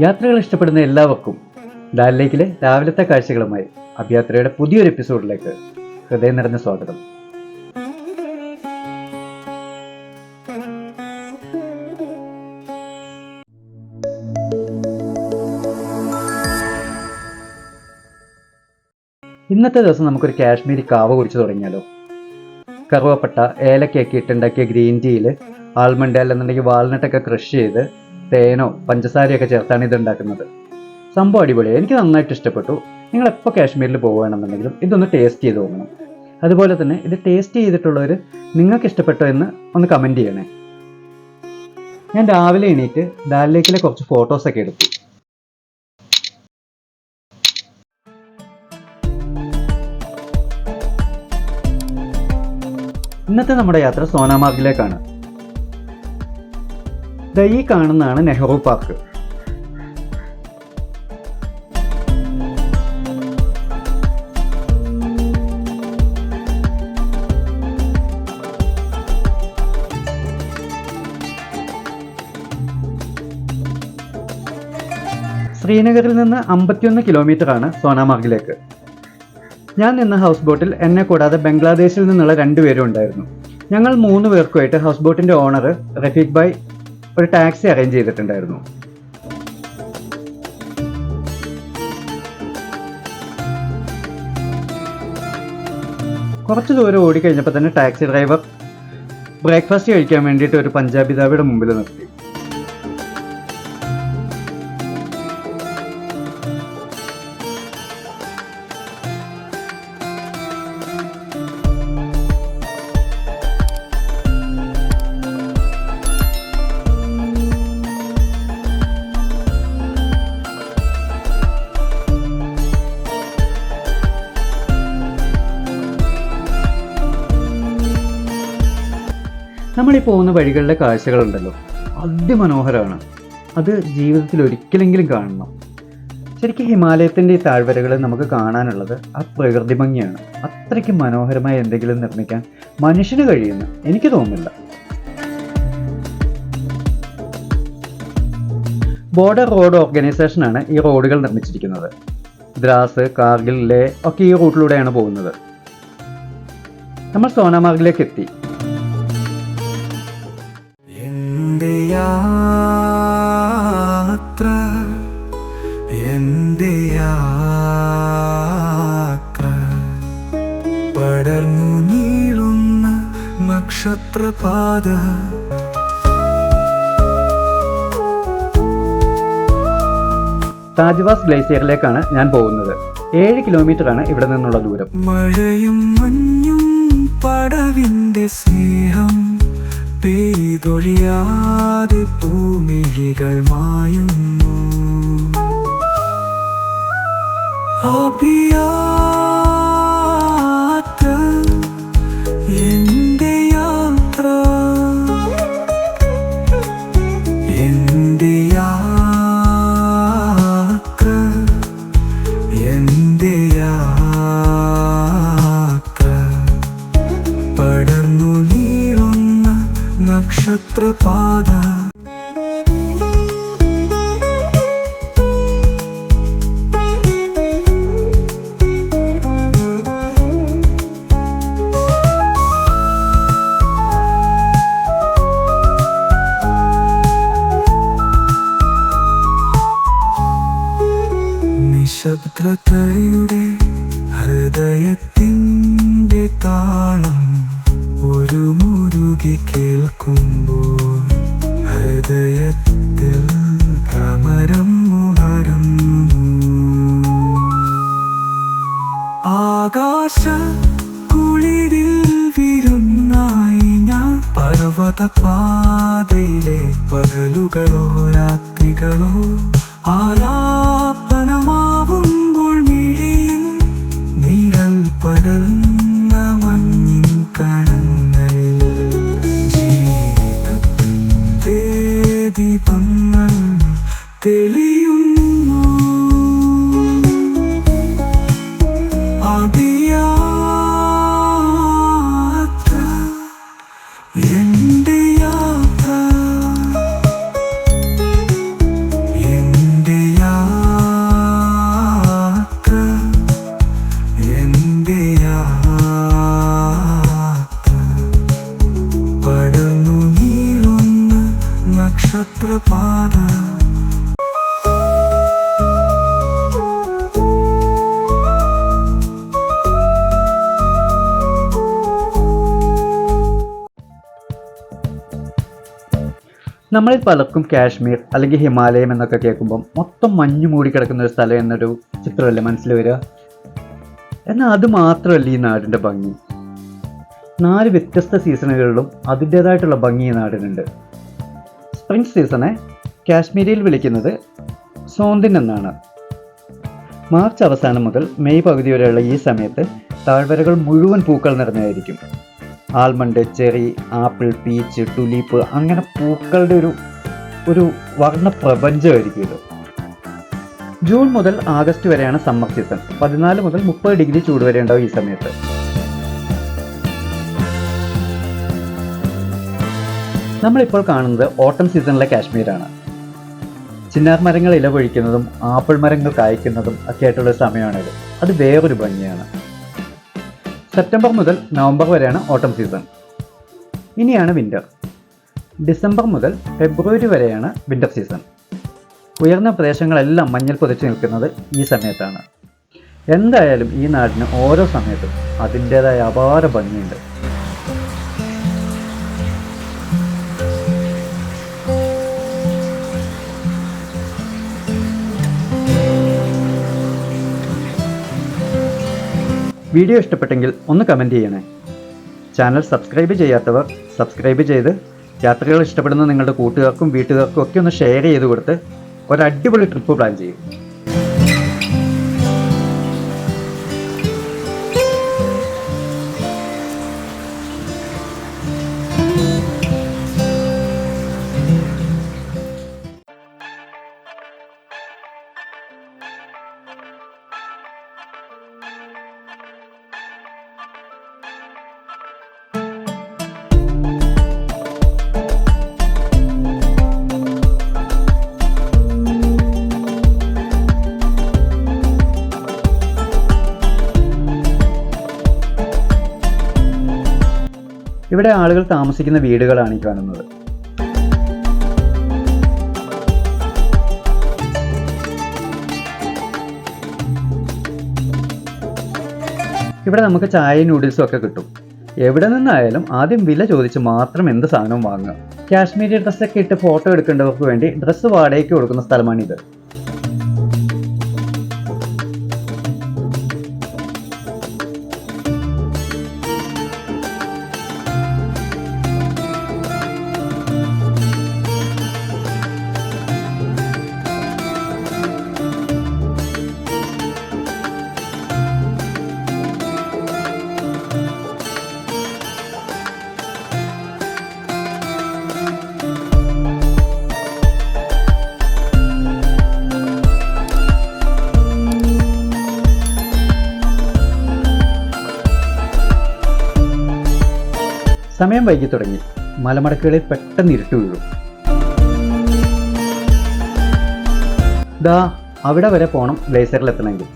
യാത്രകൾ ഇഷ്ടപ്പെടുന്ന എല്ലാവർക്കും ഡാൽ രാവിലത്തെ കാഴ്ചകളുമായി അഭയാത്രയുടെ പുതിയൊരു എപ്പിസോഡിലേക്ക് ഹൃദയം നിറഞ്ഞ സ്വാഗതം. ഇന്നത്തെ ദിവസം നമുക്കൊരു കാശ്മീരി കാവ കുടിച്ചു തുടങ്ങിയാലോ? കറുവപ്പട്ട ഏലക്കയൊക്കെ ഇട്ടുണ്ടാക്കിയ ഗ്രീൻ ടീയിൽ ആൽമണ്ട് അല്ലെന്നുണ്ടെങ്കിൽ വാൾനട്ടൊക്കെ ക്രഷ് ചെയ്ത് തേനോ പഞ്ചസാരയൊക്കെ ചേർത്താണ് ഇത് ഉണ്ടാക്കുന്നത് സംഭവം അടിപൊളിയാണ് എനിക്ക് നന്നായിട്ട് ഇഷ്ടപ്പെട്ടു. നിങ്ങൾ എപ്പോൾ കാശ്മീരിൽ പോവുകയാണെന്നുണ്ടെങ്കിലും ഇതൊന്ന് ടേസ്റ്റ് ചെയ്ത് നോക്കണം. അതുപോലെ തന്നെ ഇത് ടേസ്റ്റ് ചെയ്തിട്ടുള്ളവർ നിങ്ങൾക്ക് ഇഷ്ടപ്പെട്ടോ എന്ന് ഒന്ന് കമന്റ് ചെയ്യണേ. ഞാൻ രാവിലെ എണീറ്റ് ഡാൽ ലേക്കിലെ കുറച്ച് ഫോട്ടോസൊക്കെ എടുത്തു. ഇന്നത്തെ നമ്മുടെ യാത്ര സോനാമാർഗിലേക്കാണ്. ഈ കാണുന്നതാണ് നെഹ്റു പാർക്ക്. ശ്രീനഗറിൽ നിന്ന് അമ്പത്തിയൊന്ന് കിലോമീറ്റർ ആണ് സോനാമാർഗിലേക്ക്. ഞാൻ നിന്ന ഹൗസ് ബോട്ടിൽ എന്നെ കൂടാതെ ബംഗ്ലാദേശിൽ നിന്നുള്ള രണ്ടുപേരും ഉണ്ടായിരുന്നു. ഞങ്ങൾ മൂന്ന് പേർക്കുമായിട്ട് ഹൗസ് ബോട്ടിന്റെ ഓണർ റഫീഖ് ഭായ് ഒരു ടാക്സി അറേഞ്ച് ചെയ്തിട്ടുണ്ടായിരുന്നു. കുറച്ച് ദൂരം ഓടിക്കഴിഞ്ഞപ്പോൾ തന്നെ ടാക്സി ഡ്രൈവർ ബ്രേക്ക്ഫാസ്റ്റ് കഴിക്കാൻ വേണ്ടിയിട്ട് ഒരു പഞ്ചാബി ധാബയുടെ മുമ്പിൽ നിർത്തി. നമ്മൾ ഈ പോകുന്ന വഴികളിലെ കാഴ്ചകളുണ്ടല്ലോ. അതിമനോഹരമാണ് അത് ജീവിതത്തിൽ ഒരിക്കലെങ്കിലും കാണണം. ശരിക്കും ഹിമാലയത്തിന്റെ ഈ താഴ്വരകൾ നമുക്ക് കാണാനുള്ളത് ആ പ്രകൃതി ഭംഗിയാണ്. അത്രയ്ക്ക് മനോഹരമായ എന്തെങ്കിലും നിർമ്മിക്കാൻ മനുഷ്യന് കഴിയുന്നു എനിക്ക് തോന്നുന്നില്ല. ബോർഡർ റോഡ് ഓർഗനൈസേഷനാണ് ഈ റോഡുകൾ നിർമ്മിച്ചിരിക്കുന്നത്. ദ്രാസ് കാർഗിൽ ലേ ഒക്കെ ഈ റൂട്ടിലൂടെയാണ് പോകുന്നത്. നമ്മൾ സോനാമാർഗിലേക്ക് എത്തി. യാത്ര എന്റെ യാത്ര. പടർന്നു നീളുന്ന നക്ഷത്രപാത. താജ്വാസ് ഗ്ലേസിയറിലേക്കാണ് ഞാൻ പോകുന്നത്. ഏഴ് കിലോമീറ്റർ ആണ് ഇവിടെ നിന്നുള്ള ദൂരം. മഴയും മഞ്ഞും പടവിന്റെ സ്നേഹം. പെയ്തൊഴിയാതെ പൂമിഴികൾ മായുന്നു. അഭിയാത്ര എന്റെ യാത്ര. എന്റെ യാത്ര എന്റെ യാത്ര. നിശബ്ദതയുടെ ഹൃദയത്തിന്റെ താളം ഒരു മുരുകി കേൾക്കുമ്പോൾ ഹൃദയത്തിൽ ഭ്രമരം ഉണരുന്നു. ആകാശ കുളിരിൽ വിരുന്നായി ഞാൻ പർവത പാതയിലെ പകലുകളോ രാത്രികളോ ആലാപനമാവുമ്പോൾ നമ്മളിൽ പലർക്കും കാശ്മീർ അല്ലെങ്കിൽ ഹിമാലയം എന്നൊക്കെ കേൾക്കുമ്പോൾ മൊത്തം മഞ്ഞ് മൂടി കിടക്കുന്ന ഒരു സ്ഥലം എന്നൊരു ചിത്രമല്ലേ മനസ്സിൽ വരിക? എന്നാൽ അത് മാത്രമല്ല ഈ നാടിന്റെ ഭംഗി. നാല് വ്യത്യസ്ത സീസണുകളിലും അതിന്റേതായിട്ടുള്ള ഭംഗി ഈ നാടിനുണ്ട്. സ്പ്രിംഗ് സീസണെ കാശ്മീരിൽ വിളിക്കുന്നത് സോന്തിൻ എന്നാണ്. മാർച്ച് അവസാനം മുതൽ മെയ് പകുതി വരെയുള്ള ഈ സമയത്ത് താഴ്വരകൾ മുഴുവൻ പൂക്കൾ നിറഞ്ഞായിരിക്കും almond cherry apple peach tulip അങ്ങനെ പൂക്കളുടെ ഒരു ഒരു വർണ പ്രപഞ്ചമായിരിക്കും ഇത് ജൂൺ മുതൽ ആഗസ്റ്റ് വരെയാണ് സമ്മർ സീസൺ. പതിനാല് മുതൽ മുപ്പത് ഡിഗ്രി ചൂട് വരെ ഉണ്ടാവും ഈ സമയത്ത്. നമ്മളിപ്പോൾ കാണുന്നത് ഓട്ടം സീസണിലെ കാശ്മീരാണ്. ചിന്നാർ മരങ്ങൾ ഇലപൊഴിക്കുന്നതും ആപ്പിൾ മരങ്ങൾ കായ്ക്കുന്നതും ഒക്കെ ആയിട്ടുള്ള സമയമാണിത്. അത് വേറൊരു ഭംഗിയാണ്. സെപ്റ്റംബർ മുതൽ നവംബർ വരെയാണ് ഓട്ടം സീസൺ ഇനിയാണ് വിന്റർ ഡിസംബർ മുതൽ ഫെബ്രുവരി വരെയാണ് വിന്റർ സീസൺ ഉയർന്ന പ്രദേശങ്ങളെല്ലാം മഞ്ഞൾ പുതച്ചു നിൽക്കുന്നത് ഈ സമയത്താണ്. എന്തായാലും ഈ നാടിന് ഓരോ സമയത്തും അതിന്റേതായ അപാര ഭംഗിയുണ്ട്. വീഡിയോ ഇഷ്ടപ്പെട്ടെങ്കിൽ ഒന്ന് കമന്റ് ചെയ്യണേ. ചാനൽ സബ്സ്ക്രൈബ് ചെയ്യാത്തവർ സബ്സ്ക്രൈബ് ചെയ്ത് യാത്രകൾ ഇഷ്ടപ്പെടുന്ന നിങ്ങളുടെ കൂട്ടുകാർക്കും വീട്ടുകാർക്കും ഒക്കെ ഒന്ന് ഷെയർ ചെയ്ത് കൊടുത്ത് ഒരു അടിപൊളി ട്രിപ്പ് പ്ലാൻ ചെയ്യും. ഇവിടെ ആളുകൾ താമസിക്കുന്ന വീടുകളാണ് ഈ കാണുന്നത്. ഇവിടെ നമുക്ക് ചായയും നൂഡിൽസും ഒക്കെ കിട്ടും. എവിടെ നിന്നായാലും ആദ്യം വില ചോദിച്ച് മാത്രം എന്ത് സാധനവും വാങ്ങുക. കാശ്മീരി ഡ്രസ്സൊക്കെ ഇട്ട് ഫോട്ടോ എടുക്കേണ്ടവർക്ക് വേണ്ടി ഡ്രസ്സ് വാടകയ്ക്ക് കൊടുക്കുന്ന സ്ഥലമാണിത്. സമയം വൈകി തുടങ്ങി. മലമടക്കുകളിൽ പെട്ടെന്ന് ഇരുട്ട് വീഴും. ദാ അവിടെ വരെ പോകണം ബ്ലേസറിൽ എത്തണമെങ്കിൽ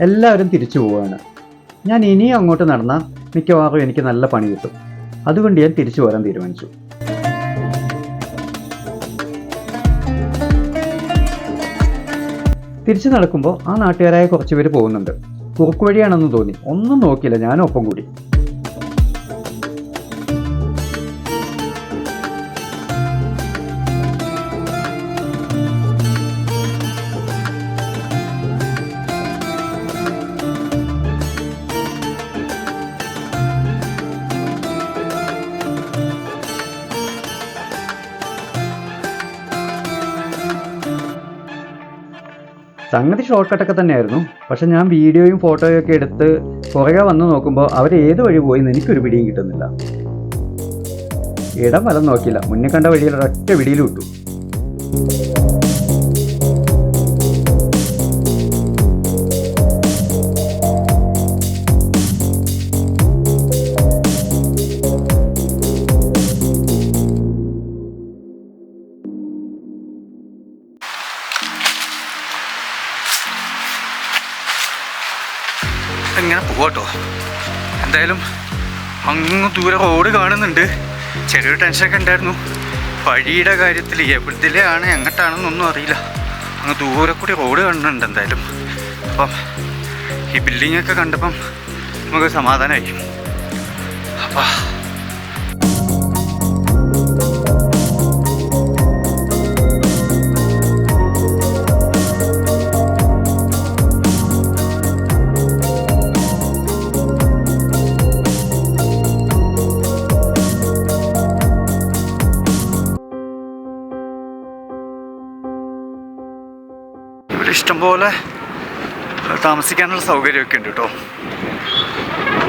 എല്ലാവരും തിരിച്ചു പോവുകയാണ്. ഞാൻ ഇനിയും അങ്ങോട്ട് നടന്നാൽ മിക്കവാറും എനിക്ക് നല്ല പണി കിട്ടും. അതുകൊണ്ട് ഞാൻ തിരിച്ചു പോരാൻ തീരുമാനിച്ചു. തിരിച്ചു നടക്കുമ്പോൾ ആ നാട്ടുകാരായ കുറച്ചുപേർ പോകുന്നുണ്ട്. കുറുക്കുവഴിയാണെന്ന് തോന്നി. ഒന്നും നോക്കിയില്ല ഞാനും ഒപ്പം കൂടി. സംഗതി ഷോർട്ട് കട്ടൊക്കെ തന്നെയായിരുന്നു. പക്ഷെ ഞാൻ വീഡിയോയും ഫോട്ടോയും ഒക്കെ എടുത്ത് പുറകെ വന്ന് നോക്കുമ്പോൾ അവർ ഏത് വഴി പോയി എന്ന് എനിക്കൊരു പിടിയും കിട്ടുന്നില്ല. ഇടം വലം നോക്കിയില്ല. മുന്നേ കണ്ട വഴിയിൽ ഒരൊറ്റ പിടിയിൽ വിട്ടു ഇങ്ങനെ പോവാട്ടോ. എന്തായാലും അങ്ങ് ദൂരെ റോഡ് കാണുന്നുണ്ട്. ചെറിയൊരു ടെൻഷനൊക്കെ ഉണ്ടായിരുന്നു. വഴിയുടെ കാര്യത്തിൽ എവിടത്തിലാണ് എങ്ങോട്ടാണെന്നൊന്നും അറിയില്ല. അങ്ങ് ദൂരെ കൂടി റോഡ് കാണുന്നുണ്ട് എന്തായാലും. അപ്പം ഈ ബിൽഡിങ്ങൊക്കെ കണ്ടപ്പം നമുക്ക് സമാധാനമായി. അപ്പം. ഇവിടെ ഇഷ്ടംപോലെ താമസിക്കാനുള്ള സൗകര്യമൊക്കെ ഉണ്ട് കേട്ടോ.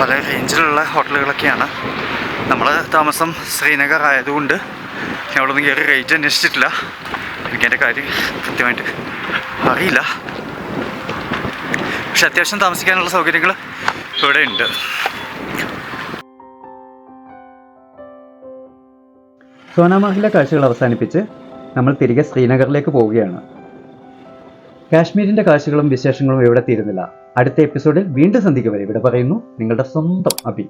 പല റേഞ്ചിലുള്ള ഹോട്ടലുകളൊക്കെയാണ്. നമ്മൾ താമസം ശ്രീനഗർ ആയതുകൊണ്ട് നിന്ന് കയറി റേറ്റ് അന്വേഷിച്ചിട്ടില്ല. എനിക്കതിന്റെ കാര്യം കൃത്യമായിട്ട് അറിയില്ല. പക്ഷെ അത്യാവശ്യം താമസിക്കാനുള്ള സൗകര്യങ്ങൾ ഇവിടെ ഉണ്ട്. സോനാമാഹിലെ കാഴ്ചകൾ അവസാനിപ്പിച്ച് നമ്മൾ തിരികെ ശ്രീനഗറിലേക്ക് പോവുകയാണ്. കാശ്മീരിന്റെ കാഴ്ചകളും വിശേഷങ്ങളും ഇവിടെ തീരുന്നില്ല? അടുത്ത എപ്പിസോഡിൽ വീണ്ടും സന്ധിക്കും വരെ ഇവിടെ പറയുന്നു നിങ്ങളുടെ സ്വന്തം അഭി